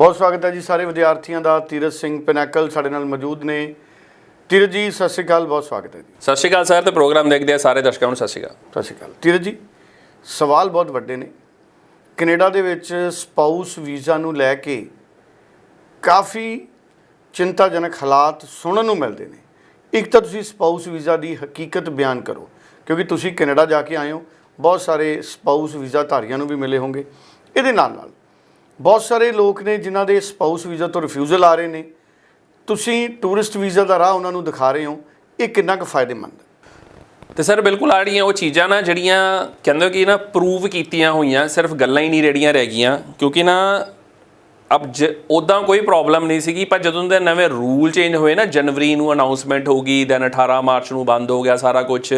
ਬਹੁਤ ਸਵਾਗਤ ਹੈ ਜੀ ਸਾਰੇ ਵਿਦਿਆਰਥੀਆਂ ਦਾ। ਤੀਰਤ ਸਿੰਘ ਪਿਨੈਕਲ ਸਾਡੇ ਨਾਲ ਮੌਜੂਦ ਨੇ। ਤੀਰਤ ਜੀ ਸਤਿ ਸ਼੍ਰੀ ਅਕਾਲ ਬਹੁਤ ਸਵਾਗਤ ਹੈ ਜੀ। ਸਤਿ ਸ਼੍ਰੀ ਅਕਾਲ ਸਰ ਤੇ ਪ੍ਰੋਗਰਾਮ ਦੇਖਦੇ ਆ ਸਾਰੇ ਦਰਸ਼ਕਾਂ ਨੂੰ ਸਤਿ ਸ਼੍ਰੀ ਅਕਾਲ। ਸਤਿ ਸ਼੍ਰੀ ਅਕਾਲ। ਤੀਰਤ ਜੀ ਸਵਾਲ ਬਹੁਤ ਵੱਡੇ ਨੇ। ਕੈਨੇਡਾ ਦੇ ਵਿੱਚ ਸਪਾਊਸ ਵੀਜ਼ਾ ਨੂੰ ਲੈ ਕੇ ਕਾਫੀ ਚਿੰਤਾਜਨਕ ਹਾਲਾਤ ਸੁਣਨ ਨੂੰ ਮਿਲਦੇ ਨੇ। ਇੱਕ ਤਾਂ ਤੁਸੀਂ ਸਪਾਊਸ ਵੀਜ਼ਾ ਦੀ ਹਕੀਕਤ ਬਿਆਨ ਕਰੋ ਕਿਉਂਕਿ ਤੁਸੀਂ ਕੈਨੇਡਾ ਜਾ ਕੇ ਆਏ ਹੋ। ਬਹੁਤ ਸਾਰੇ ਸਪਾਊਸ ਵੀਜ਼ਾ ਧਾਰੀਆਂ ਨੂੰ ਵੀ ਮਿਲੇ ਹੋਣਗੇ। ਇਹਦੇ ਨਾਲ ਨਾਲ ਬਹੁਤ ਸਾਰੇ ਲੋਕ ਨੇ ਜਿਨ੍ਹਾਂ ਦੇ ਸਪਾਊਸ ਵੀਜ਼ਾ ਤੋਂ ਰਿਫਿਊਜ਼ਲ ਆ ਰਹੇ ਨੇ। ਤੁਸੀਂ ਟੂਰਿਸਟ ਵੀਜ਼ਾ ਦਾ ਰਾਹ ਉਹਨਾਂ ਨੂੰ ਦਿਖਾ ਰਹੇ ਹੋ, ਇਹ ਕਿੰਨਾ ਕੁ ਫਾਇਦੇਮੰਦ ਹੈ? ਤੇ ਸਰ, ਬਿਲਕੁਲ ਆ ਰਹੀਆਂ ਉਹ ਚੀਜ਼ਾਂ ਨਾ ਜਿਹੜੀਆਂ ਕਹਿੰਦੇ ਕਿ ਨਾ ਪ੍ਰੂਵ ਕੀਤੀਆਂ ਹੋਈਆਂ, ਸਿਰਫ ਗੱਲਾਂ ਹੀ ਨਹੀਂ ਰੇੜੀਆਂ ਰਹਿ ਗਈਆਂ। ਕਿਉਂਕਿ ਨਾ ਅਬ ਉਦਾਂ ਕੋਈ ਪ੍ਰੋਬਲਮ ਨਹੀਂ ਸੀਗੀ, ਪਰ ਜਦੋਂ ਦੇ ਨਵੇਂ ਰੂਲ ਚੇਂਜ ਹੋਏ ਨਾ, ਜਨਵਰੀ ਨੂੰ ਅਨਾਉਂਸਮੈਂਟ ਹੋ ਗਈ ਦੈਨ 18 ਮਾਰਚ ਨੂੰ ਬੰਦ ਹੋ ਗਿਆ ਸਾਰਾ ਕੁਝ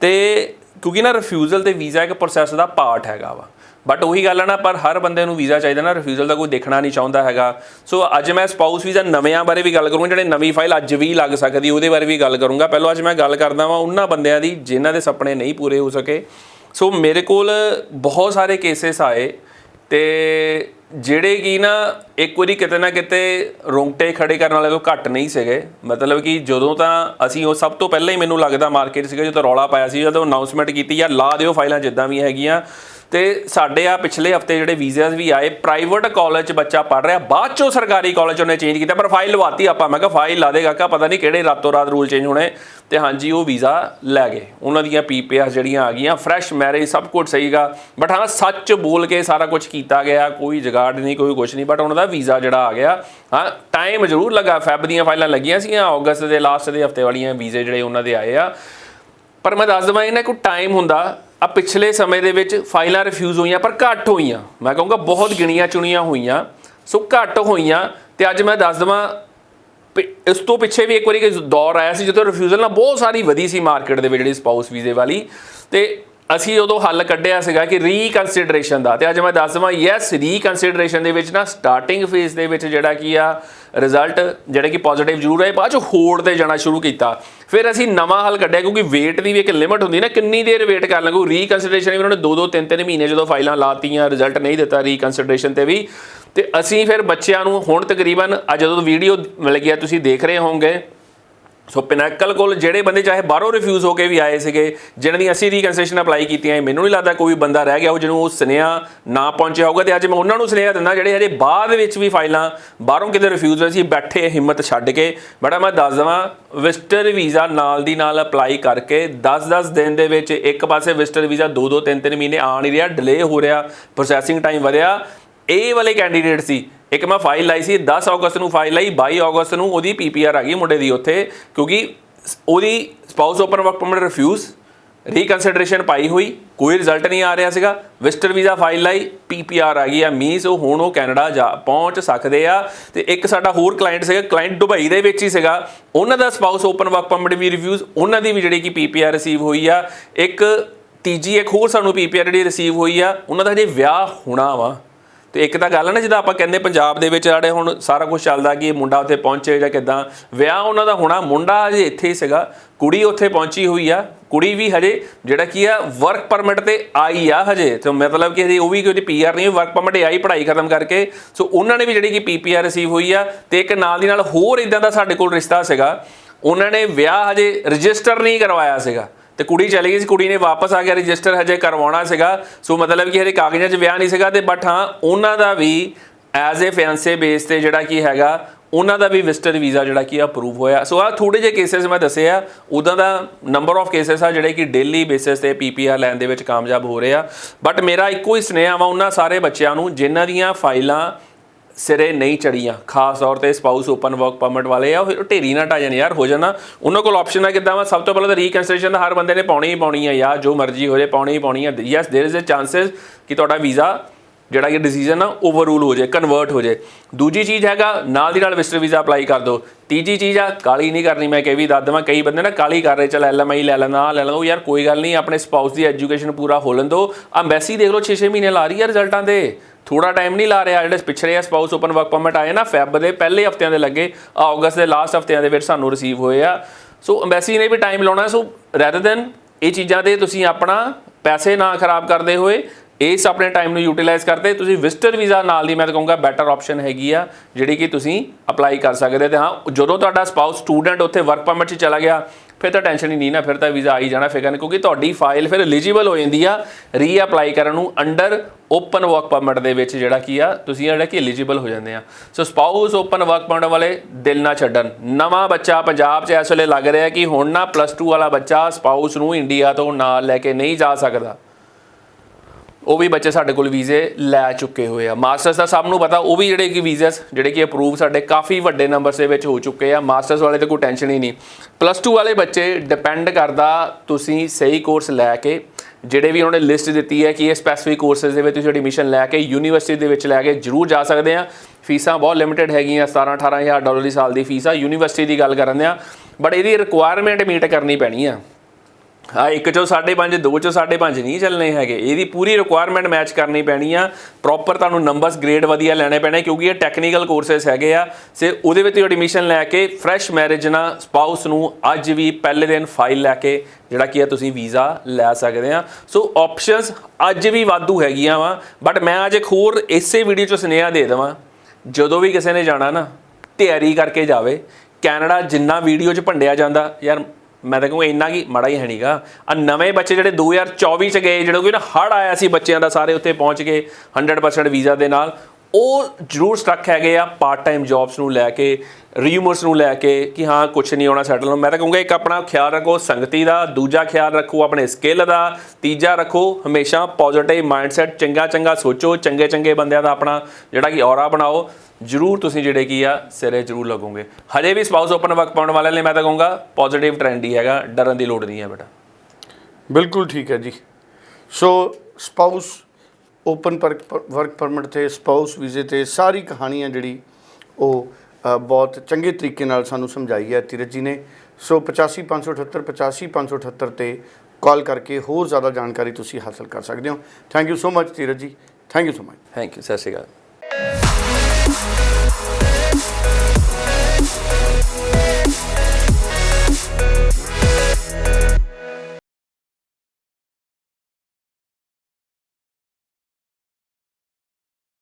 ਤੇ ਕਿਉਂਕਿ ਨਾ ਰਿਫਿਊਜ਼ਲ ਤੇ ਵੀਜ਼ਾ ਇੱਕ ਪ੍ਰੋਸੈਸ ਦਾ ਪਾਰਟ ਹੈਗਾ ਵਾ। ਬਟ ਉਹੀ ਗੱਲ ਆ ਨਾ, ਪਰ ਹਰ ਬੰਦੇ ਨੂੰ ਵੀਜ਼ਾ ਚਾਹੀਦਾ ਨਾ ਰਿਫਿਊਜ਼ਲ ਦਾ ਕੋਈ ਦੇਖਣਾ ਨਹੀਂ ਚਾਹੁੰਦਾ ਹੈਗਾ। ਸੋ ਅੱਜ ਮੈਂ ਸਪਾਊਸ ਵੀਜ਼ਾ ਨਵਿਆਂ ਬਾਰੇ ਵੀ ਗੱਲ ਕਰੂੰਗਾ, ਜਿਹੜੇ ਨਵੀਂ ਫਾਈਲ ਅੱਜ ਵੀ ਲੱਗ ਸਕਦੀ, ਉਹਦੇ ਬਾਰੇ ਵੀ ਗੱਲ ਕਰੂੰਗਾ। ਪਹਿਲਾਂ ਅੱਜ ਮੈਂ ਗੱਲ ਕਰਦਾ ਵਾਂ ਉਹਨਾਂ ਬੰਦਿਆਂ ਦੀ, ਜਿਨ੍ਹਾਂ ਦੇ ਸੁਪਨੇ ਨਹੀਂ ਪੂਰੇ ਹੋ ਸਕੇ। ਸੋ ਮੇਰੇ ਕੋਲ ਬਹੁਤ ਸਾਰੇ ਕੇਸਿਸ ਆਏ ਤੇ ਜਿਹੜੇ ਕੀ ਨਾ ਇੱਕ ਵਾਰੀ ਕਿਤੇ ਨਾ ਕਿਤੇ ਰੋਂਗਟੇ ਖੜੇ ਕਰਨ ਵਾਲੇ ਤੋਂ ਘੱਟ ਨਹੀਂ ਸੀਗੇ। ਮਤਲਬ ਕਿ ਜਦੋਂ ਤਾਂ ਅਸੀਂ ਉਹ ਸਭ ਤੋਂ ਪਹਿਲਾਂ ਹੀ ਮੈਨੂੰ ਲੱਗਦਾ ਮਾਰਕੀਟ ਸੀਗਾ, ਜਦੋਂ ਰੌਲਾ ਪਾਇਆ ਸੀ, ਜਦੋਂ ਅਨਾਉਂਸਮੈਂਟ ਕੀਤੀ, ਯਾਰ ਲਾ ਦਿਓ ਫਾਈਲਾਂ ਜਿੱਦਾਂ ਵੀ ਹੈਗੀਆਂ। ਤੇ ਸਾਡੇ ਆ ਪਿਛਲੇ ਹਫ਼ਤੇ ਜਿਹੜੇ ਵੀਜ਼ਾਸ ਵੀ ਆਏ ਪ੍ਰਾਈਵੇਟ ਕਾਲਜ 'ਚ ਬੱਚਾ ਪੜ ਰਿਹਾ, ਬਾਅਦ ਚੋਂ ਸਰਕਾਰੀ ਕਾਲਜ ਉਹਨੇ ਚੇਂਜ ਕੀਤਾ, ਪਰ ਫਾਈਲ ਲਵਾਤੀ ਆਪਾਂ, ਮੈਂ ਕਿਹਾ ਫਾਈਲ ਲਾ ਦੇ ਕਾ ਪਤਾ ਨਹੀਂ ਕਿਹੜੇ ਰਾਤੋਂ ਰਾਤ ਰੂਲ ਚੇਂਜ ਹੋਣੇ। ਤੇ ਹਾਂਜੀ, ਉਹ ਵੀਜ਼ਾ ਲੈ ਗਏ। ਉਹਨਾਂ ਦੀਆਂ ਪੀਪੀਆਰ ਜਿਹੜੀਆਂ ਆ ਗਈਆਂ ਫਰੈਸ਼ ਮੈਰਿਜ ਸਭ ਕੁਝ ਸਹੀਗਾ ਬਟ ਹਾਂ, ਸੱਚ ਬੋਲ ਕੇ ਸਾਰਾ ਕੁਝ ਕੀਤਾ ਗਿਆ, ਕੋਈ ਜਗਾੜ ਨਹੀਂ, ਕੋਈ ਕੁਝ ਨਹੀਂ ਬਟ ਉਹਨਾਂ ਦਾ ਵੀਜ਼ਾ ਜਿਹੜਾ ਆ ਗਿਆ, ਹਾਂ ਟਾਈਮ ਜ਼ਰੂਰ ਲੱਗਾ। ਫੈਬ ਦੀਆਂ ਫਾਈਲਾਂ ਲੱਗੀਆਂ ਸੀਗੀਆਂ ਅਗਸਤ ਦੇ ਲਾਸਟ ਦੇ ਹਫ਼ਤੇ ਵਾਲੀਆਂ ਵੀਜ਼ੇ ਜਿਹੜੇ ਉਹਨਾਂ ਦੇ ਆਏ ਆ। ਪਰ ਮੈਂ ਦੱਸ ਦਵਾਂ ਇਹਨਾਂ ਕੋਈ ਟਾਈਮ ਹੁੰਦਾ ਆ ਪਿਛਲੇ ਸਮੇਂ ਦੇ ਵਿੱਚ ਫਾਈਲਾਂ ਰਿਫਿਊਜ਼ ਹੋਈਆਂ, ਪਰ ਘੱਟ ਹੋਈਆਂ। ਮੈਂ ਕਹੂੰਗਾ ਬਹੁਤ ਗਿਣੀਆਂ ਚੁਣੀਆਂ ਹੋਈਆਂ। ਸੋ ਘੱਟ ਹੋਈਆਂ ਤੇ ਅੱਜ ਮੈਂ ਦੱਸ ਦਵਾਂ, ਪਿ- ਇਸ ਤੋਂ ਪਿੱਛੇ ਵੀ ਇੱਕ ਵਾਰੀ ਕਿ ਦੌਰ ਆਇਆ ਸੀ, ਜਦੋਂ ਰਿਫਿਊਜ਼ਲ ਨਾਲ ਬਹੁਤ ਸਾਰੀ ਵਧੀ ਸੀ ਮਾਰਕੀਟ ਦੇ ਵਿੱਚ ਜਿਹੜੀ ਸਪਾਊਸ ਵੀਜ਼ੇ ਵਾਲੀ। ਤੇ ਅਸੀਂ ਉਦੋਂ ਹੱਲ ਕੱਢਿਆ ਸੀਗਾ ਕਿ ਰੀਕਨਸੀਡਰੇਸ਼ਨ ਦਾ। ਤੇ ਅੱਜ ਮੈਂ ਦੱਸ ਦਵਾਂ ਯੈਸ ਰੀਕਨਸੀਡਰੇਸ਼ਨ ਦੇ ਵਿੱਚ ਨਾ ਸਟਾਰਟਿੰਗ ਫੇਸ ਦੇ ਵਿੱਚ ਜਿਹੜਾ ਕੀ ਆ ਰਿਜ਼ਲਟ ਜਿਹੜਾ ਕਿ ਪੋਜ਼ਿਟਿਵ ਜ਼ਰੂਰ ਆਏ, ਬਾਅਦ ਚ ਹੋੜ ਤੇ ਜਾਣਾ ਸ਼ੁਰੂ ਕੀਤਾ। ਫਿਰ ਅਸੀਂ ਨਵਾਂ ਹੱਲ ਕੱਢਿਆ, ਕਿਉਂਕਿ ਵੇਟ ਦੀ ਵੀ ਇੱਕ ਲਿਮਿਟ ਹੁੰਦੀ ਨਾ, ਕਿੰਨੀ ਦੇਰ ਵੇਟ ਕਰ ਲਾਂਗੇ ਰੀਕਨਸੀਡਰੇਸ਼ਨ ਵੀ ਉਹਨਾਂ ਨੇ 2-2 3-3 ਮਹੀਨੇ ਜਦੋਂ ਫਾਈਲਾਂ ਲਾਤੀਆਂ ਰਿਜ਼ਲਟ ਨਹੀਂ ਦਿੱਤਾ ਰੀਕਨਸੀਡਰੇਸ਼ਨ ਤੇ ਵੀ। ਤੇ ਅਸੀਂ ਫਿਰ ਬੱਚਿਆਂ ਨੂੰ ਹੁਣ ਤਕਰੀਬਨ ਅੱਜ ਜਦੋਂ ਵੀਡੀਓ ਮਿਲ ਗਿਆ, ਤੁਸੀਂ ਦੇਖ ਰਹੇ ਹੋਵੋਗੇ ਸੋ ਪਿਨੈਕਲ ਕੋਲ ਜਿਹੜੇ ਬੰਦੇ ਚਾਹੇ ਬਾਹਰੋਂ ਰਿਫਿਊਜ਼ ਹੋ ਕੇ ਵੀ ਆਏ ਸੀਗੇ ਜਿਨ੍ਹਾਂ ਦੀ ਅਸੀਂ ਰੀਕਨਸੈਸ਼ਨ ਅਪਲਾਈ ਕੀਤੀਆਂ ਸੀ, ਮੈਨੂੰ ਨਹੀਂ ਲੱਗਦਾ ਕੋਈ ਬੰਦਾ ਰਹਿ ਗਿਆ ਉਹ ਜਿਹਨੂੰ ਉਹ ਸੁਨੇਹਾ ਨਾ ਪਹੁੰਚਿਆ ਹੋਊਗਾ। ਤੇ ਅੱਜ ਮੈਂ ਉਹਨਾਂ ਨੂੰ ਸੁਨੇਹਾ ਦਿੰਦਾ ਜਿਹੜੇ ਹਜੇ ਬਾਅਦ ਵਿੱਚ ਵੀ ਫਾਈਲਾਂ ਬਾਹਰੋਂ ਕਿਤੇ ਰਿਫਿਊਜ਼ ਹੋਏ ਸੀ ਬੈਠੇ ਹਿੰਮਤ ਛੱਡ ਕੇ। ਬੜਾ ਮੈਂ ਦੱਸ ਦਵਾਂ ਵਿਜ਼ਟਰ ਵੀਜ਼ਾ ਨਾਲ ਦੀ ਨਾਲ ਅਪਲਾਈ ਕਰਕੇ 10-10 ਦਿਨ ਦੇ ਵਿੱਚ ਇੱਕ ਪਾਸੇ ਵਿਜ਼ਟਰ ਵੀਜ਼ਾ 2-2 3-3 ਮਹੀਨੇ ਆ ਨਹੀਂ ਰਿਹਾ ਡਿਲੇ ਹੋ ਰਿਹਾ ਪ੍ਰੋਸੈਸਿੰਗ ਟਾਈਮ ਵਧਿਆ। ਇਹ ਵਾਲੇ ਕੈਂਡੀਡੇਟ ਸੀ ਇੱਕ ਮੈਂ ਫਾਈਲ ਲਾਈ ਸੀ 10 ਅਗਸਤ ਨੂੰ ਫਾਈਲ ਲਾਈ 22 ਅਗਸਤ ਨੂੰ ਉਹਦੀ ਪੀਪੀਆਰ ਆ ਗਈ ਮੁੰਡੇ ਦੀ ਉੱਥੇ, ਕਿਉਂਕਿ ਉਹਦੀ spouse open work permit refuse reconsideration ਪਾਈ ਹੋਈ, ਕੋਈ ਰਿਜ਼ਲਟ ਨਹੀਂ ਆ ਰਿਹਾ ਸੀਗਾ ਵਿਜ਼ਟਰ ਵੀਜ਼ਾ ਫਾਈਲ ਲਾਈ ਪੀਪੀਆਰ ਆ ਗਈ ਆ ਮੀਨਸ ਉਹ ਹੁਣ ਉਹ ਕੈਨੇਡਾ ਜਾ, ਪਹੁੰਚ ਸਕਦੇ ਆ, ਤੇ ਇੱਕ ਸਾਡਾ ਹੋਰ ਕਲਾਇੰਟ ਸੀਗਾ ਕਲਾਇੰਟ ਦੁਬਈ ਦੇ ਵਿੱਚ ਹੀ ਸੀਗਾ, ਉਹਨਾਂ ਦਾ ਸਪਾਊਸ ਓਪਨ ਵਰਕ ਪਰਮਿਟ ਵੀ ਰਿਵਿਊਜ਼ ਉਹਨਾਂ ਦੀ ਵੀ ਜਿਹੜੀ ਕਿ ਪੀਪੀਆਰ ਰਿਸੀਵ ਹੋਈ ਆ, ਇੱਕ ਤੀਜੀ, ਇੱਕ ਹੋਰ ਸਾਨੂੰ ਪੀਪੀਆਰ ਜਿਹੜੀ ਰਿਸੀਵ ਹੋਈ ਆ, ਉਹਨਾਂ ਦਾ ਹਜੇ ਵਿਆਹ ਹੋਣਾ ਵਾ। ਤੇ ਇੱਕ ਤਾਂ ਗੱਲ ਨਾ, ਜਿੱਦਾਂ ਆਪਾਂ ਕਹਿੰਦੇ ਪੰਜਾਬ ਦੇ ਵਿੱਚ ਜਿਹੜੇ ਹੁਣ ਸਾਰਾ ਕੁਝ ਚੱਲਦਾ ਕਿ ਮੁੰਡਾ ਉੱਥੇ ਪਹੁੰਚੇ ਜਾਂ ਕਿਦਾਂ। ਵਿਆਹ ਉਹਨਾਂ ਦਾ ਹੋਣਾ, ਮੁੰਡਾ ਹਜੇ ਇੱਥੇ ਹੀ ਸੀਗਾ, ਕੁੜੀ ਉੱਥੇ ਪਹੁੰਚੀ ਹੋਈ ਆ, ਕੁੜੀ ਵੀ ਹਜੇ ਜਿਹੜਾ ਕੀ ਆ ਵਰਕ ਪਰਮਿਟ ਤੇ ਆਈ ਆ ਹਜੇ। ਤੇ ਮਤਲਬ ਕਿ ਹਜੇ ਉਹ ਵੀ ਕੋਈ ਪੀਆਰ ਨਹੀਂ ਵਰਕ ਪਰਮਿਟ ਆਈ, ਪੜ੍ਹਾਈ ਖਤਮ ਕਰਕੇ। ਸੋ ਉਹਨਾਂ ਨੇ ਵੀ ਜਿਹੜੀ ਕਿ ਪੀਪੀਆਰ ਰਿਸੀਵ ਹੋਈ ਆ, ਤੇ ਇੱਕ ਨਾਲ ਦੀ ਨਾਲ ਹੋਰ ਇਦਾਂ ਦਾ ਸਾਡੇ ਕੋਲ ਰਿਸ਼ਤਾ ਸੀਗਾ। ਉਹਨਾਂ ਨੇ ਵਿਆਹ ਹਜੇ ਰਜਿਸਟਰ ਨਹੀਂ ਕਰਵਾਇਆ ਸੀਗਾ। ਤੇ ਕੁੜੀ ਚਲੀ ਗਈ ਸੀ, ਕੁੜੀ ਨੇ ਵਾਪਸ ਆ ਕੇ ਰਜਿਸਟਰ ਹਜੇ ਕਰਵਾਉਣਾ ਸੀਗਾ। ਸੋ ਮਤਲਬ ਕਿ ਹਰੇ ਕਾਗਜ਼ਾਂ 'ਚ ਵਿਆਹ ਨਹੀਂ ਸੀਗਾ ਤੇ ਬਟ ਹਾਂ, ਉਹਨਾਂ ਦਾ ਵੀ ਐਜ਼ ਅ ਫਿਆਂਸੇ ਬੇਸ ਤੇ ਜਿਹੜਾ ਕੀ ਹੈਗਾ, ਉਹਨਾਂ ਦਾ ਵੀ ਵਿਜ਼ਟਰ ਵੀਜ਼ਾ ਜਿਹੜਾ ਕੀ ਅਪਰੂਵ ਹੋਇਆ। ਸੋ ਆ ਥੋੜੇ ਜਿਹੇ ਕੇਸਿਸ ਮੈਂ ਦੱਸੇ ਆ। ਉਦਾਂ ਦਾ ਨੰਬਰ ਆਫ ਕੇਸਿਸ ਆ ਜਿਹੜੇ ਕਿ ਡੇਲੀ ਬੇਸਿਸ ਤੇ ਪੀਪੀਆਰ ਲੈਣ ਦੇ ਵਿੱਚ ਕਾਮਯਾਬ ਹੋ ਰਹੇ ਆ। ਬਟ ਮੇਰਾ ਇੱਕੋ ਹੀ ਸੁਨੇਹਾ ਵਾ ਉਹਨਾਂ ਸਾਰੇ ਬੱਚਿਆਂ ਨੂੰ, ਜਿਨ੍ਹਾਂ ਦੀਆਂ ਫਾਈਲਾਂ ਸਿਰੇ ਨਹੀਂ ਚੜੀਆਂ ਖਾਸ ਤੌਰ ਤੇ ਸਪਾਊਸ ਓਪਨ ਵਰਕ ਪਰਮਿਟ ਵਾਲੇ ਆ ਉਹ ਫਿਰ ਢੇਰੀ ਨਾ ਟਾ ਜਾਣ ਯਾਰ ਹੋ ਜਾਣਾ ਉਹਨਾਂ ਕੋਲ ਆਪਸ਼ਨ ਆ ਕਿਦਾਂ ਵਾ ਸਭ ਤੋਂ ਪਹਿਲਾਂ ਤਾਂ ਰੀਕਨਸਟ੍ਰਕਸ਼ਨ ਦਾ ਹਰ ਬੰਦੇ ਨੇ ਪਾਉਣੀ ਹੀ ਪਾਉਣੀ ਆ ਯਾਰ ਜੋ ਮਰਜ਼ੀ ਹੋ ਜਾਏ ਪਾਉਣੀ ਹੀ ਪਾਉਣੀ ਆ yes there is a chances ਕਿ ਤੁਹਾਡਾ ਵੀਜ਼ਾ ਜਿਹੜਾ ਕਿ ਡਿਸੀਜਨ ਆ ਓਵਰਰੂਲ ਹੋ ਜਾਏ ਕਨਵਰਟ ਹੋ ਜਾਏ। ਦੂਜੀ ਚੀਜ਼ ਹੈਗਾ, ਨਾਲ ਦੀ ਨਾਲ ਵਿਜ਼ਟਰ ਵੀਜ਼ਾ ਅਪਲਾਈ ਕਰ ਦਿਓ। ਤੀਜੀ ਚੀਜ਼ ਆ, ਕਾਲੀ ਨਹੀਂ ਕਰਨੀ, ਮੈਂ ਕਿ ਵੀ ਦੱਸ ਦੇਵਾਂ, ਕਈ ਬੰਦੇ ਨਾ ਕਾਲੀ ਕਰ ਰਹੇ, ਚਲ ਐਲਐਮਆਈ ਲੈ ਲੈਣਾ, ਆਹ ਲੈ ਲੈਣਾ ਯਾਰ ਕੋਈ ਗੱਲ ਨਹੀਂ, ਆਪਣੇ ਸਪਾਊਸ ਦੀ ਐਜੂਕੇਸ਼ਨ ਪੂਰਾ ਹੋ ਲੈਣ ਦਿਓ। ਅੰਬੈਸੀ ਦੇਖ ਲਓ 6-6 ਮਹੀਨੇ ਲਾ ਰਹੀ ਆ ਰਿਜ਼ਲਟਾਂ ਦੇ। ਥੋੜਾ ਟਾਈਮ ਨਹੀਂ ਲਾ ਰਿਹਾ, ਜਿਹੜੇ ਪਿਛਲੇ ਆ ਸਪਾਊਸ ਓਪਨ ਵਰਕ ਪਰਮਿਟ ਆਏ ਨਾ ਫੈਬ ਦੇ ਪਹਿਲੇ ਹਫਤਿਆਂ ਦੇ ਲੱਗੇ ਆ ਅਗਸਤ ਦੇ ਲਾਸਟ ਹਫਤਿਆਂ ਦੇ ਵਿੱਚ ਸਾਨੂੰ ਰਿਸੀਵ ਹੋਏ ਆ। ਸੋ ਅੰਬੈਸੀ ਨੇ ਵੀ ਟਾਈਮ ਲਾਉਣਾ ਸੋ ਰੈਦਰ ਦੈਨ ਇਹ ਚੀਜ਼ਾਂ ਦੇ ਤੁਸੀਂ ਆਪਣਾ ਪੈਸੇ ਨਾ ਖਰਾਬ ਕਰਦੇ ਹੋਏ ਇਸ ਆਪਣੇ ਟਾਈਮ ਨੂੰ ਯੂਟਿਲਾਈਜ਼ ਕਰਦੇ, ਤੁਸੀਂ ਵਿਜ਼ਟਰ ਵੀਜ਼ਾ ਨਾਲ ਦੀ, ਮੈਂ ਤਾਂ ਕਹੂੰਗਾ ਬੈਟਰ ਆਪਸ਼ਨ ਹੈਗੀ ਆ, ਜਿਹੜੀ ਕਿ ਤੁਸੀਂ ਅਪਲਾਈ ਕਰ ਸਕਦੇ ਤੇ ਹਾਂ, ਜਦੋਂ ਤੁਹਾਡਾ ਸਪਾਊਸ ਸਟੂਡੈਂਟ ਉੱਥੇ ਵਰਕ ਪਰਮਿਟ 'ਚ ਚਲਾ ਗਿਆ, ਫਿਰ ਤਾਂ ਟੈਨਸ਼ਨ ਹੀ ਨਹੀਂ ਨਾ, ਫਿਰ ਤਾਂ ਵੀਜ਼ਾ ਆ ਹੀ ਜਾਣਾ ਫਿਕਰ ਨਹੀਂ ਕਿਉਂਕਿ ਤੁਹਾਡੀ ਫਾਈਲ ਫਿਰ ਐਲੀਜੀਬਲ ਹੋ ਜਾਂਦੀ ਆ ਰੀ ਅਪਲਾਈ ਕਰਨ ਨੂੰ ਅੰਡਰ ਓਪਨ ਵਰਕ ਪਰਮਿਟ ਦੇ ਵਿੱਚ, ਜਿਹੜਾ ਕੀ ਆ, ਤੁਸੀਂ ਜਿਹੜਾ ਕਿ ਐਲੀਜੀਬਲ ਹੋ ਜਾਂਦੇ ਆ। So spouse open work permit ਵਾਲੇ ਦਿਲ ਨਾ ਛੱਡਣ। ਨਵਾਂ ਬੱਚਾ ਪੰਜਾਬ 'ਚ ਇਸ ਵੇਲੇ ਲੱਗ ਰਿਹਾ ਕਿ ਹੁਣ ਨਾ ਪਲੱਸ 2 ਵਾਲਾ ਬੱਚਾ ਸਪਾਊਸ ਨੂੰ ਇੰਡੀਆ ਤੋਂ ਨਾਲ ਲੈ ਕੇ ਨਹੀਂ ਜਾ ਸਕਦਾ। ਉਹ ਵੀ ਬੱਚੇ ਸਾਡੇ ਕੋਲ ਵੀਜ਼ੇ ਲੈ ਚੁੱਕੇ ਹੋਏ ਆ। ਮਾਸਟਰਸ ਦਾ ਸਭ ਨੂੰ ਪਤਾ, ਉਹ ਵੀ ਜਿਹੜੇ ਕਿ ਵੀਜ਼ਸ ਜਿਹੜੇ ਕਿ ਅਪਰੂਵ ਸਾਡੇ ਕਾਫੀ ਵੱਡੇ ਨੰਬਰਸ ਦੇ ਵਿੱਚ ਹੋ ਚੁੱਕੇ ਆ। ਮਾਸਟਰਸ ਵਾਲੇ ਤੇ ਕੋਈ ਟੈਨਸ਼ਨ ਹੀ ਨਹੀਂ। ਪਲੱਸ 2 ਵਾਲੇ ਬੱਚੇ ਡਿਪੈਂਡ ਕਰਦਾ ਤੁਸੀਂ ਸਹੀ ਕੋਰਸ ਲੈ ਕੇ, ਜਿਹੜੇ ਵੀ ਉਹਨਾਂ ਨੇ ਲਿਸਟ ਦਿੱਤੀ ਹੈ ਕਿ ਇਹ ਸਪੈਸੀਫਿਕ ਕੋਰਸਸ ਦੇ ਵਿੱਚ ਤੁਸੀਂ ਐਡਮਿਸ਼ਨ ਲੈ ਕੇ ਯੂਨੀਵਰਸਿਟੀ ਦੇ ਵਿੱਚ ਲੈ ਕੇ ਜਰੂਰ ਜਾ ਸਕਦੇ ਆ। ਫੀਸਾਂ ਬਹੁਤ ਲਿਮਿਟਿਡ ਹੈਗੀਆਂ 17 18000 ਡਾਲਰ ਦੀ ਸਾਲ ਦੀ ਫੀਸ ਆ। ਯੂਨੀਵਰਸਿਟੀ ਦੀ ਗੱਲ ਕਰਨ ਆ ਬਟ ਇਹਦੀ ਰਿਕੁਆਇਰਮੈਂਟ ਮੀਟ ਕਰਨੀ ਪੈਣੀ ਆ। ਹਾਂ, ਇੱਕ ਚੋਂ 5.5 ਦੋ ਚੋਂ 5.5 ਨਹੀਂ ਚੱਲਣੇ ਹੈਗੇ। ਇਹਦੀ ਪੂਰੀ ਰਿਕੁਆਇਰਮੈਂਟ ਮੈਚ ਕਰਨੀ ਪੈਣੀ ਆ। ਪ੍ਰੋਪਰ ਤੁਹਾਨੂੰ ਨੰਬਰਸ ਗ੍ਰੇਡ ਵਧੀਆ ਲੈਣੇ ਪੈਣੇ, ਕਿਉਂਕਿ ਇਹ ਟੈਕਨੀਕਲ ਕੋਰਸਸ ਹੈਗੇ ਆ। ਸੇ ਉਹਦੇ ਵਿੱਚ ਐਡਮਿਸ਼ਨ ਲੈ ਕੇ ਫਰੈਸ਼ ਮੈਰਿਜ ਨਾਲ ਸਪਾਊਸ ਨੂੰ ਅੱਜ ਵੀ ਪਹਿਲੇ ਦਿਨ ਫਾਈਲ ਲੈ ਕੇ, ਜਿਹੜਾ ਕੀ ਆ ਤੁਸੀਂ ਵੀਜ਼ਾ ਲੈ ਸਕਦੇ ਆ। ਸੋ ਆਪਸ਼ਨਸ ਅੱਜ ਵੀ ਵਾਧੂ ਹੈਗੀਆਂ ਵਾ ਬਟ ਮੈਂ ਅੱਜ ਇੱਕ ਹੋਰ ਇਸੇ ਵੀਡੀਓ 'ਚ ਸੁਨੇਹਾ ਦੇ ਦੇਵਾਂ। ਜਦੋਂ ਵੀ ਕਿਸੇ ਨੇ ਜਾਣਾ ਨਾ, ਤਿਆਰੀ ਕਰਕੇ ਜਾਵੇ। ਕੈਨੇਡਾ ਜਿੰਨਾ ਵੀਡੀਓ 'ਚ ਭੰਡਿਆ ਜਾਂਦਾ, ਯਾਰ ਮੈਂ ਤਾਂ ਕਹੂੰ ਇੰਨਾ ਕੀ, ਮਾੜਾ ਹੀ ਹੈ ਨਹੀਂਗਾ ਆ ਨਵੇਂ ਬੱਚੇ ਜਿਹੜੇ 2024 ਚ ਗਏ, ਜਿਹੜੇ ਕਿ ਨਾ ਹੜ ਆਇਆ ਸੀ ਬੱਚਿਆਂ ਦਾ, ਸਾਰੇ ਉੱਥੇ ਪਹੁੰਚ ਗਏ 100% ਵੀਜ਼ਾ ਦੇ ਨਾਲ, ਉਹ ਜ਼ਰੂਰ ਸਟਕ ਹੈਗੇ ਆ ਪਾਰਟ ਟਾਈਮ ਜੌਬਸ ਨੂੰ ਲੈ ਕੇ। ਰੀਮਰਸ ਨੂੰ ਲੈ ਕੇ ਕਿ ਹਾਂ ਕੁਝ ਨਹੀਂ ਆਉਣਾ ਸੈਟਲ ਮੈਂ ਤਾਂ ਕਹੂੰਗਾ, ਇੱਕ ਆਪਣਾ ਖਿਆਲ ਰੱਖੋ, ਸੰਗਤੀ ਦਾ। ਦੂਜਾ ਖਿਆਲ ਰੱਖੋ, ਆਪਣੇ ਸਕਿੱਲ ਦਾ। ਤੀਜਾ ਰੱਖੋ, ਹਮੇਸ਼ਾ ਪੋਜ਼ਿਟਿਵ ਮਾਈਂਡਸੈਟ ਚੰਗਾ ਚੰਗਾ ਸੋਚੋ। ਚੰਗੇ ਚੰਗੇ ਬੰਦਿਆਂ ਦਾ ਆਪਣਾ ਜਿਹੜਾ ਕਿ ਔਰਾ ਬਣਾਓ। ਜਰੂਰ ਤੁਸੀਂ ਜਿਹੜੇ ਕੀ ਆ, ਸਿਰੇ ਜਰੂਰ ਲੱਗੋਗੇ। ਹਜੇ ਵੀ ਸਪਾਊਸ ਓਪਨ ਵਰਕ ਪਾਉਣ ਵਾਲਿਆਂ ਲਈ ਮੈਂ ਤਾਂ ਕਹੂੰਗਾ ਪੋਜ਼ਿਟਿਵ ਟ੍ਰੈਂਡ ਹੀ ਹੈਗਾ, ਡਰਨ ਦੀ ਲੋੜ ਨਹੀਂ ਹੈ ਬੇਟਾ। ਬਿਲਕੁਲ ਠੀਕ ਹੈ ਜੀ। So spouse open work permit ਤੇ ਸਪਾਊਸ ਵੀਜ਼ੇ ਤੇ ਸਾਰੀ ਕਹਾਣੀਆਂ ਜਿਹੜੀ ਉਹ ਬਹੁਤ ਚੰਗੇ ਤਰੀਕੇ ਨਾਲ ਸਾਨੂੰ ਸਮਝਾਈ ਹੈ ਧੀਰਜ ਜੀ ਨੇ। ਸੋ 85578 85578 ਤੇ ਕਾਲ ਕਰਕੇ ਹੋਰ ਜ਼ਿਆਦਾ ਜਾਣਕਾਰੀ ਤੁਸੀਂ ਹਾਸਲ ਕਰ ਸਕਦੇ ਹੋ। Thank you so much Dheeraj ji. Thank you so much thank you Sat Sri Akal.